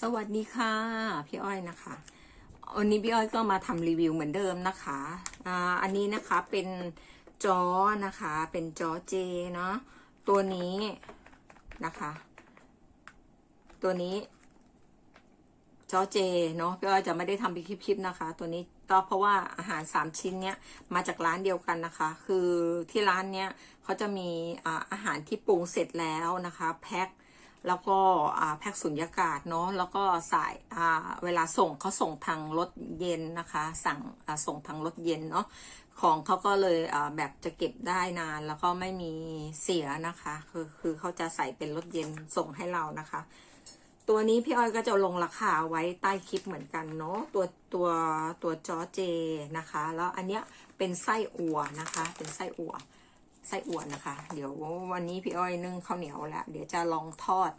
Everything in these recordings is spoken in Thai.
สวัสดีค่ะ พี่อ้อยนะคะวันนี้พี่อ้อยก็มาทำรีวิวเหมือนเดิมนะคะอ่าอันนี้นะคะเป็นจอนะคะ เป็นจอเจเนาะตัวนี้นะคะ ตัวนี้จอเจเนาะพี่อ้อยจะไม่ได้ทำเป็นคลิปๆนะคะ ตัวนี้ก็เพราะว่าอาหารสามชิ้นเนี้ยมาจากร้านเดียวกันนะคะ คือที่ร้านเนี้ยเขาจะมีอ่าอาหารที่ปรุงเสร็จแล้วนะคะแพ็ค แล้วก็แพ็คสุญญากาศเนาะแล้วก็สายอ่เวลาส่งเขาส่งทางรถเย็นนะคะ สั่งส่งทางรถเย็นเนาะของเขาก็เลยแบบจะเก็บได้นาน แล้วก็ไม่มีเสียนะคะ คือคือเขาจะใส่เป็นรถเย็นส่งให้เรานะคะ ตัวนี้พี่อ้อยก็จะลงราคาไว้ใต้คลิปเหมือนกันเนาะตัวตัวตัวจอเจนะคะ แล้วอันเนี้ยเป็นไส้อั่วนะคะ เป็นไส้อั่ว ไส้อั่วนะคะ เดี๋ยววันนี้พี่อ้อยนึ่งข้าวเหนียวแล้วเดี๋ยวจะลองทอด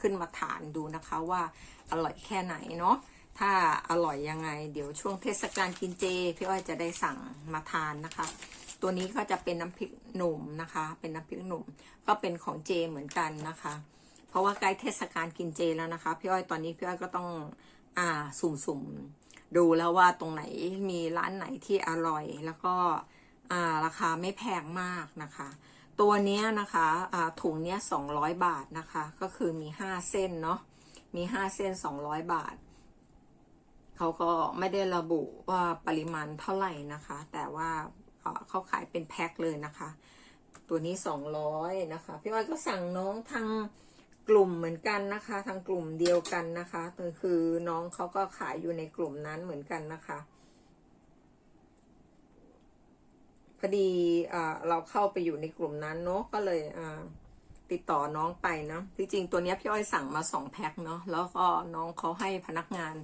ขึ้นมาทานดูนะคะว่าอร่อยแค่ไหนเนาะถ้าอร่อยยังไง เดี๋ยวช่วงเทศกาลกินเจพี่อ้อยจะได้สั่งมาทานนะคะ ตัวนี้ก็จะเป็นน้ำพริกหนุ่มนะคะ เป็นน้ำพริกหนุ่มก็เป็นของเจเหมือนกันนะคะ เพราะว่าใกล้เทศกาลกินเจแล้วนะคะพี่อ้อยตอนนี้พี่อ้อยก็ต้องอ่าสุ่มๆดูแล้วว่าตรงไหนมีร้านไหนที่อร่อยแล้วก็ ราคาไม่แพงมากนะคะ ตัวเนี้ยนะคะถุงเนี้ยสองร้อยบาทนะคะ ก็คือมีห้าเส้นเนาะ มีห้าเส้นสองร้อยบาท เขาก็ไม่ได้ระบุว่าปริมาณเท่าไหร่นะคะ แต่ว่าเอ่อเขาขายเป็นแพ็คเลยนะคะ ตัวนี้สองร้อยนะคะ พี่อ้อยก็สั่งน้องทางกลุ่มเหมือนกันนะคะ ทางกลุ่มเดียวกันนะคะก็คือน้องเขาก็ขายอยู่ในกลุ่มนั้นเหมือนกันนะคะ พ อดีเราเข้าไปอยู่ในกลุ่มนั้นเนาะก็เลยติดต่อน้องไปเนาะจริงๆตัวนี้พี่อ้อยสั่งมาสองแพ็คเนาะแล้วก็น้องเขาให้พนักงาน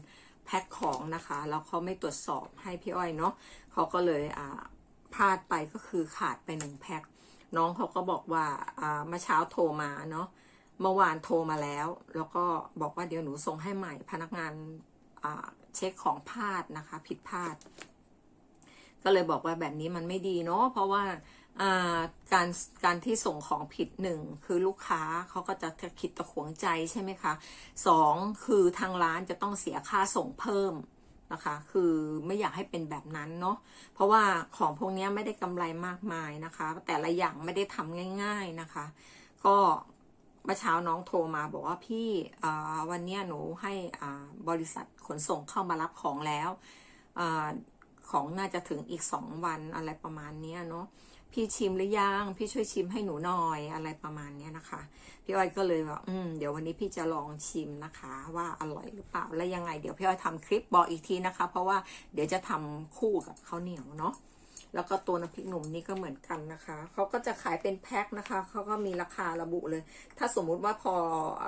แพ็คของนะคะแล้วเขาไม่ตรวจสอบให้พี่อ้อยเนาะเขาก็เลยพลาดไปก็คือขาดไปหนึ่งแพ็คน้องเขาก็บอกว่าอ่าเมื่อเช้าโทรมาเนาะเมื่อวานโทรมาแล้ว แล้วก็บอกว่าเดี๋ยวหนูส่งให้ใหม่พนักงานเช็คของพลาดนะคะ ผิดพลาด ก็เลยบอกว่าแบบนี้มันไม่ดีเนาะเพราะว่าการการที่ส่งของผิดหนึ่งคือลูกค้าเขาก็จะคิดตะขวงใจใช่ไหมคะสองคือทางร้านจะต้องเสียค่าส่งเพิ่มนะคะ คือไม่อยากให้เป็นแบบนั้นเนาะเพราะว่าของพวกนี้ไม่ได้กำไรมากมายนะคะ แต่ละอย่างไม่ได้ทำง่าย ๆนะคะ ก็เมื่อเช้าน้องโทรมาบอกว่าพี่วันนี้หนูให้บริษัทขนส่งเข้ามารับของแล้ว ของน่าจะถึงอีกสองวันอะไรประมาณนี้เนาะพี่ชิมหรือยังพี่ช่วยชิมให้หนูหน่อยอะไรประมาณนี้นะคะ พี่อ้อยก็เลยว่าอืมเดี๋ยววันนี้พี่จะลองชิมนะคะ ว่าอร่อยหรือเปล่าและยังไง เดี๋ยวพี่อ้อยทำคลิปบอกอีกทีนะคะ เพราะว่าเดี๋ยวจะทำคู่กับข้าวเหนียวเนาะแล้วก็ตัวน้ำพริกหนุ่มนี่ก็เหมือนกันนะคะ เขาก็จะขายเป็นแพ็คนะคะ เขาก็มีราคาระบุเลย ถ้าสมมุติว่าพอ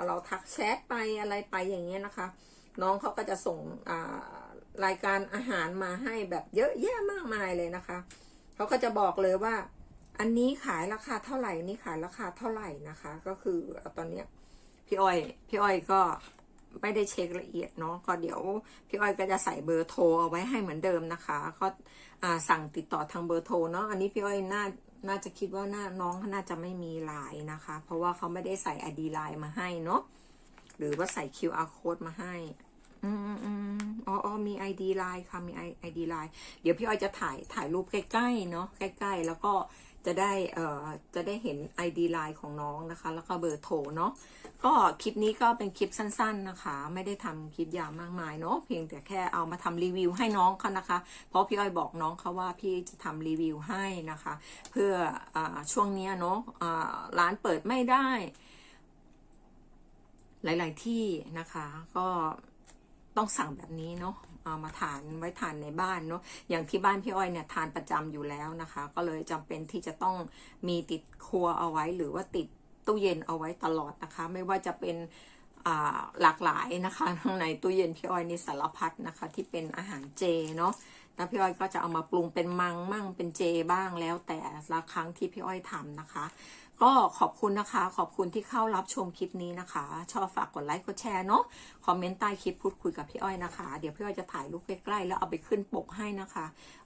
เราทักแชทไปอะไรไปอย่างเงี้ยนะคะ น้องเขาก็จะส่งอ่า รายการอาหารมาให้แบบเยอะแยะมากมายเลยนะคะเขาก็จะบอกเลยว่า อันนี้ขายราคาเท่าไหร่นนี้ขายราคาเท่าไหร่นะคะ ก็คือตอนเนี้ยพี่อ้อยพี่อ้อยก็ไม่ได้เช็คละเอียดเนาะก็เดี๋ยวพี่อ้อยก็จะใส่เบอร์โทรเอาไว้ให้เหมือนเดิมนะคะ ก็สั่งติดต่อทางเบอร์โทรเนาะอันนี้พี่อ้อยน่าน่าจะคิดว่าน่าน้องน่าจะไม่มีไลน์นะคะ เพราะว่าเขาไม่ได้ใส่ ID ไลน์มาให้เนาะหรือว่าใส่ QR code มาให้ อืมอืมอืมอ๋ออ๋อมีไลน์ค่ะ มี ID ไลน์เดี๋ยวพี่อ้อยจะถ่ายถ่ายรูปใกล้ๆเนาะใกล้ๆ แล้วก็จะได้เอ่อจะได้เห็น ID ไลน์ของน้องนะคะ แล้วก็เบอร์โทรเนาะก็คลิปนี้ก็เป็นคลิปสั้น ๆนะคะ ไม่ได้ทำคลิปยาวมากมายเนาะเพียงแต่แค่เอามาทำรีวิวให้น้องเขานะคะ เพราะพี่อ้อยบอกน้องเขาว่าพี่จะทำรีวิวให้นะคะ เพื่ออาช่วงนี้เนาะร้านเปิดไม่ได้ หลาย ๆที่นะคะ ก็ ต้องสั่งแบบนี้เนาะเอามาทานไว้ทานในบ้านเนาะอย่างที่บ้านพี่อ้อยเนี่ยทานประจำอยู่แล้วนะคะ ก็เลยจำเป็นที่จะต้องมีติดครัวเอาไว้หรือว่าติดตู้เย็นเอาไว้ตลอดนะคะ ไม่ว่าจะเป็นหลากหลายนะคะข้างในตู้เย็นพี่อ้อยนี่สารพัดนะคะ ที่เป็นอาหารเจเนาะ แล้วพี่อ้อยก็จะเอามาปรุงเป็นมังมั่งเป็นเจบ้างแล้วแต่ละครั้งที่พี่อ้อยทำนะคะก็ก็ขอบคุณนะคะ ขอบคุณที่เข้ารับชมคลิปนี้นะคะ ชอบฝากกดไลค์กดแชร์เนาะคอมเมนต์ใต้คลิปพูดคุยกับพี่อ้อยนะคะ เดี๋ยวพี่อ้อยจะถ่ายรูปใกล้ๆแล้วเอาไปขึ้นปกให้นะคะ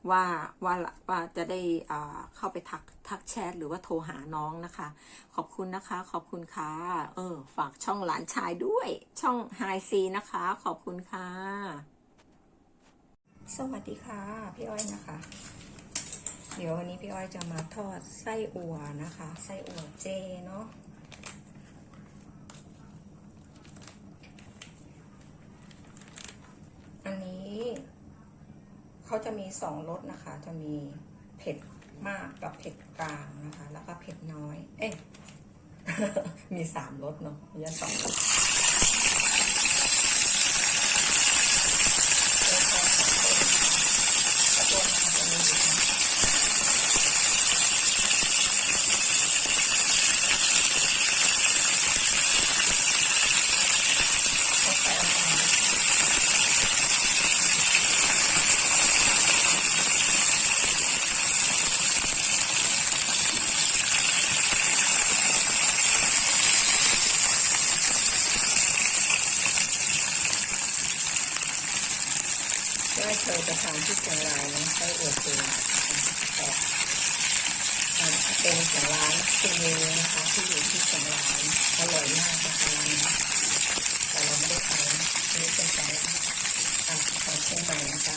ว่าว่าว่าจะได้อ่าเข้าไปทักทักแชทหรือว่าโทรหาน้องนะคะ ขอบคุณนะคะ ขอบคุณค่ะเออฝากช่องหลานชายด้วย ช่องไฮซีนะคะ ขอบคุณค่ะ สวัสดีค่ะ พี่อ้อยนะคะ เดี๋ยววันนี้พี่อ้อยจะมาทอดไส้อั่วนะคะ ไส้อั่วเจเนาะอันนี้เขาจะมีสองรสนะคะ จะมีเผ็ดมากกับเผ็ดกลางนะคะ แล้วก็เผ็ดน้อย เอ๊ะมีสามรสเนาะมีสองรสขอโทษนะคะจะมีอยู่นะขอใส่อ่อนๆ ไม่เคยจะ ทานที่เชียงรายนะไส้อั่วเจนแต่เป็นของร้านคุณเวนะคะที่อยู่ที่เชียงรายอร่อยมากนะคะร้านนี้แต่เราไม่ได้ไปนี่เป็นของอ่าของเชียงใหม่นะคะ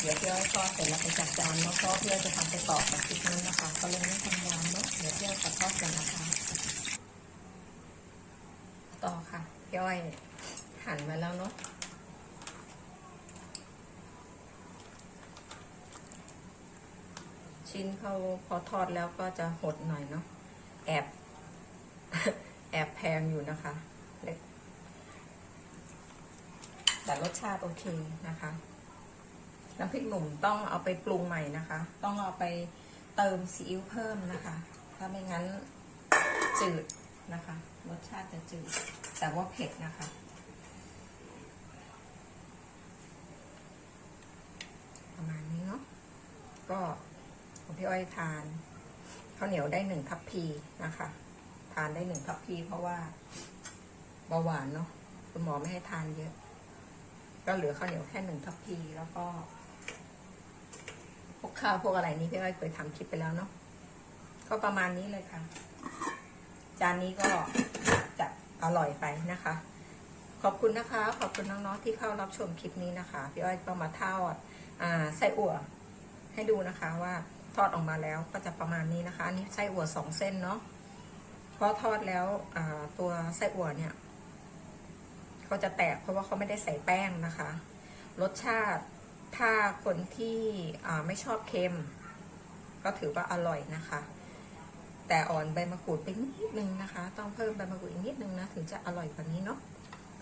เดี๋ยวพี่อ้อยทอดเสร็จแล้วไปจัดจานแล้วก็พี่อ้อจะทำไปต่อกับคลิปนี้นะคะก็เลยไม่ทำยาวเนาะเดี๋ยวเพี่อจะทอดกันนะคะต่อค่ะพี่อ้อยหั่นมาแล้วเนาะ ชิ้นเขาพอทอดแล้วก็จะหดหน่อยเนาะแอบแอบแพงอยู่นะคะเล็กแต่รสชาติโอเคนะคะน้ำพริกหนุ่มต้องเอาไปปรุงใหม่นะคะ ต้องเอาไปเติมซีอิ๊วเพิ่มนะคะ ถ้าไม่งั้นจืดนะคะ รสชาติจะจืด แต่ว่าเผ็ดนะคะ ประมาณนี้เนาะก็ ของพี่อ้อยทานข้าวเหนียวได้หนึ่งทัพพีนะคะ ทานได้หนึ่งทัพพีเพราะว่าเบาหวานเนาะคุณหมอไม่ให้ทานเยอะ ก็เหลือข้าวเหนียวแค่หนึ่งทัพพีแล้วก็ พวกข้าวพวกอะไรนี้พี่อ้อยเคยทำคลิปไปแล้วเนาะก็ประมาณนี้เลยค่ะ จานนี้ก็จะอร่อยไปนะคะ ขอบคุณนะคะ ขอบคุณน้องๆที่เข้ารับชมคลิปนี้นะคะ พี่อ้อยก็มาทอดอ่าไส้อั่วให้ดูนะคะว่า ทอดออกมาแล้วก็จะประมาณนี้นะคะ อันนี้ไส้อั่วสองเส้นเนาะเพราะทอดแล้วตัวไส้อั่วเนี่ยเขาจะแตกเพราะว่าเขาไม่ได้ใส่แป้งนะคะ รสชาติถ้าคนที่ไม่ชอบเค็ม ก็ถือว่าอร่อยนะคะ แต่อ่อนใบมะกรูดไปนิดนึงนะคะ ต้องเพิ่มใบมะกรูดอีกนิดนึงนะถึงจะอร่อยกว่านี้เนาะ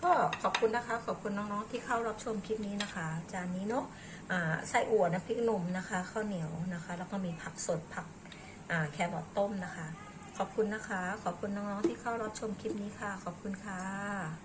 ก็ขอบคุณนะคะ ขอบคุณน้องๆที่เข้ารับชมคลิปนี้นะคะ จานนี้เนาะ ไส้อั่วน้ำพริกหนุ่มนะคะข้าวเหนียวนะคะ แล้วก็มีผักสดผักแครอทต้มนะคะ ขอบคุณนะคะ ขอบคุณน้องๆที่เข้ารับชมคลิปนี้ค่ะ ขอบคุณค่ะ